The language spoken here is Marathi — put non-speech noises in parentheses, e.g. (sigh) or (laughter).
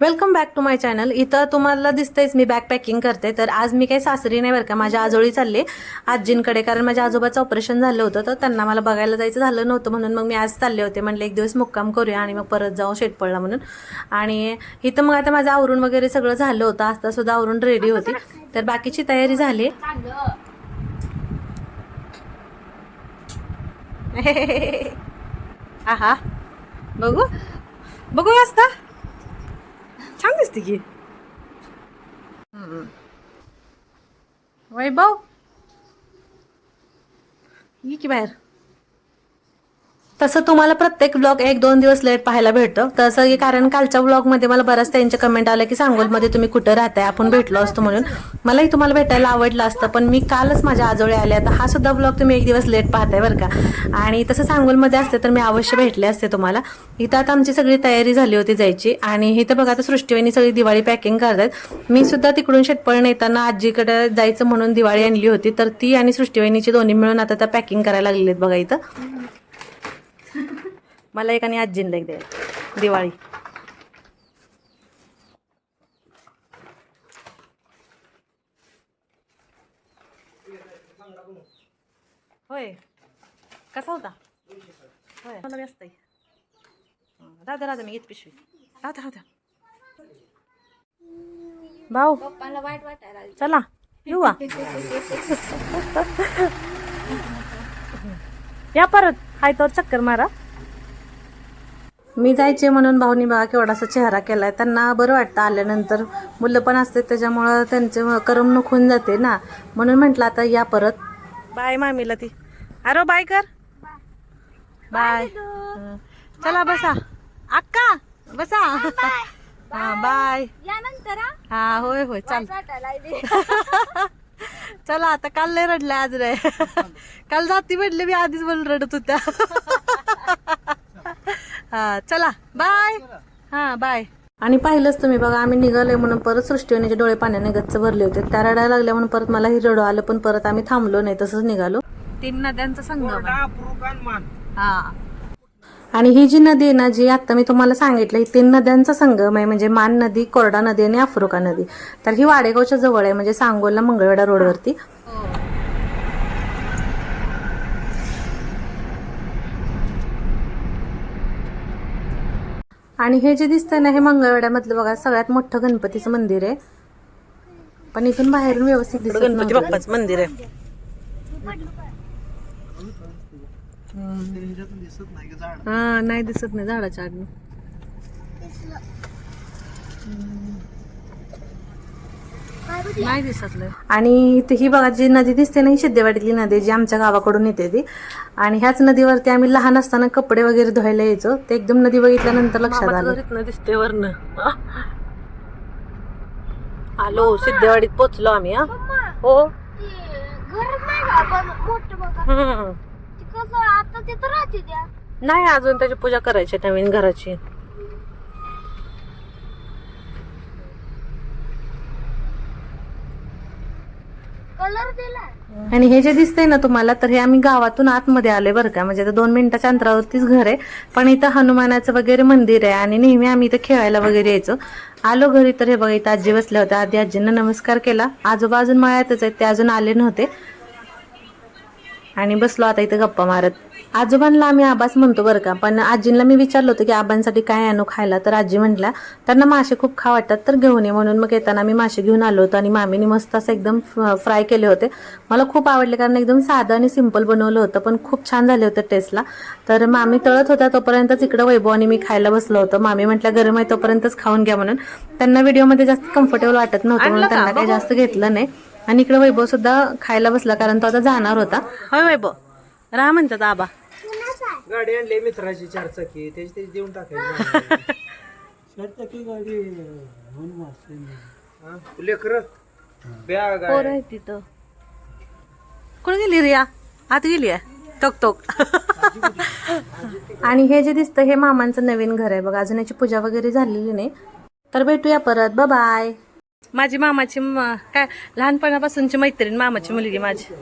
Welcome back to my channel इथं तुम्हाला दिसतंयच मी बॅग पॅकिंग करते. तर आज मी काही सासरी नाही बरं का माझ्या आजोळी चालले आजींकडे कारण माझ्या आजोबाचं ऑपरेशन झालं होतं तर त्यांना मला बघायला जायचं झालं नव्हतं म्हणून मग मी आज चालले होते. म्हणलं एक दिवस मुक्काम करूया आणि मग परत जाऊ शेटपळला म्हणून. आणि इथं मग आता माझं आवरून वगैरे सगळं झालं होतं. आता सुद्धा आवरून रेडी होती. तर बाकीची तयारी झाली. (laughs) आहा. बघू. बघू असता छान दिसते की वैभव ये की बाहेर तसं तुम्हाला प्रत्येक ब्लॉग एक दोन दिवस लेट पाहायला भेटतं. तसं हे कारण कालच्या ब्लॉगमध्ये मला बऱ्याच त्यांचे कमेंट आलं की सांगोलमध्ये तुम्ही कुठं राहताय? आपण भेटलो असतो म्हणून. मलाही तुम्हाला भेटायला आवडलं असतं पण मी कालच माझ्या आजोळे आले. आता हा सुद्धा ब्लॉग तुम्ही एक दिवस लेट पाहताय बरं का. आणि तसं सांगोलमध्ये असते तर मी अवश्य भेटले असते तुम्हाला. इथं आता आमची सगळी तयारी झाली होती जायची. आणि इथं बघा आता सृष्टीवेनी सगळी दिवाळी पॅकिंग करतात. मी सुद्धा तिकडून शेटपळण येताना आजीकडे जायचं म्हणून दिवाळी आणली होती. तर ती आणि सृष्टीवेनीची दोन्ही मिळून आता त्या पॅकिंग करायला लागलेत आहेत बघा इथं. मला एक आणि आजींना एक द्या. दिवाळी. होय. कसा होता? होय. मला व्यस्त आहे. राधा राधा मी येत पिशवी. राधा राधा. भाऊ. पप्पाला वाईट वाटायला लागलं. चला येऊ? (laughs) या परत. हाय तर चक्कर मारा. मी जायचे म्हणून भाऊनी बघा केवढासा चेहरा केलाय. त्यांना बरं वाटतं आल्यानंतर. मुलं पण असते त्याच्यामुळं त्यांचे करमणूक होऊन जाते ना. म्हणून म्हटलं आता या परत. बाय मामीला ती. अरे बाय कर. बाय. चला बसा. अक्का बसा. हा बाय. यानंतर हा, हा होय होय. चाल. (laughs) चला आता काल लय रडले आज रे. (laughs) काल जाती भेटले मी आधीच बोल रडत होत्या. (laughs) हा चला बाय हा बाय आणि पाहिलंच तुम्ही बघा आम्ही निघालोय म्हणून परत सृष्टीवणीचे डोळे पाण्याने गच्च भरले होते. त्या रडायला लागल्या म्हणून परत मला ही रडू आलं पण परत आम्ही थांबलो नाही तसंच निघालो. तीन नद्यांचा संगम आहे. हा. आणि ही जी नदी आहे ना जी आता मी तुम्हाला सांगितलं ही तीन नद्यांचा संगम आहे. म्हणजे मान नदी कोरडा नदी आणि अफ्रोका नदी. तर ही वाडेगावच्या जवळ आहे म्हणजे सांगोला मंगळवेढा रोडवरती. आणि हे जे दिसतंय ना हे मंगळवेढ्यामधलं बघा सगळ्यात मोठं गणपतीचं मंदिर आहे. पण इथून बाहेरून व्यवस्थित दिसत गणपती बाप्पाचं मंदिर आहे. हा नाही दिसत नाही झाडाच्या आडनं. नाही दिसत आणि इथे ही बघा जी नदी दिसते ना ही सिद्धेवाडीतली नदी जी आमच्या गावाकडून येते ती. आणि ह्याच नदीवरती आम्ही लहान असताना कपडे वगैरे धुवायला यायचो. ते एकदम नदी बघितल्यानंतर लक्षात आलं. दिसते वरन. आलो सिद्धेवाडीत पोचलो आम्ही हा. हो. नाही अजून त्याची पूजा करायची आहे नवीन घराची. कलर दिला आणि हे जे दिसतंय ना तुम्हाला तर हे आम्ही गावातून आतमध्ये आलोय बरं का. म्हणजे दोन मिनिटाच्या अंतरावरतीच घर आहे. पण इथं हनुमानाचं वगैरे मंदिर आहे आणि नेहमी आम्ही इथं खेळायला वगैरे यायचो. आलो घरी तर हे बघा इथं आजी बसल्या होत्या. आधी आजींना नमस्कार केला. आजोबा अजून मळ्यातच आहेत ते अजून आले नव्हते. आणि बसलो आता इथं गप्पा मारत. आजोबांना आम्ही आबास म्हणतो बरं का पण आजींना मी विचारलं होतं की आबांसाठी काय आणू खायला? तर आजी म्हटल्या त्यांना मासे खूप खा वाटतात तर घेऊन ये. म्हणून मग येताना मी मासे घेऊन आलो होतो आणि मामीने मस्त असं एकदम फ्राय केले होते. मला खूप आवडले कारण एकदम साधं आणि सिंपल बनवलं होतं पण खूप छान झाले होते टेस्टला. तर मामी तळत होत्या तोपर्यंतच इकडं वैभव आणि मी खायला बसलो होतो. मामी म्हटल्या गरम आहे तोपर्यंतच खाऊन घ्या. म्हणून त्यांना व्हिडिओमध्ये जास्त कम्फर्टेबल वाटत नव्हतं म्हणून त्यांना काही जास्त घेतलं नाही. आणि इकडे वैभव सुद्धा खायला बसला कारण तो आता जाणार होता. होय वैभव. राहा म्हणतात आबा. गाडी आणली मित्राची चार चाकी. त्याची त्याची देऊन टाकायची. चार चाकी गाडी लेकर? बॅग पोर आहे तिथं. कुठे गेली रिया? आत गेली आहे. टोक टोक. आणि हे जे दिसतं हे मामांचं नवीन घर आहे. बघा अजून याची पूजा वगैरे झालेली नाही. तर भेटूया परत. बाय माझी मामाची काय लहानपणापासूनची मैत्रीण मामाची मुलगी माझी.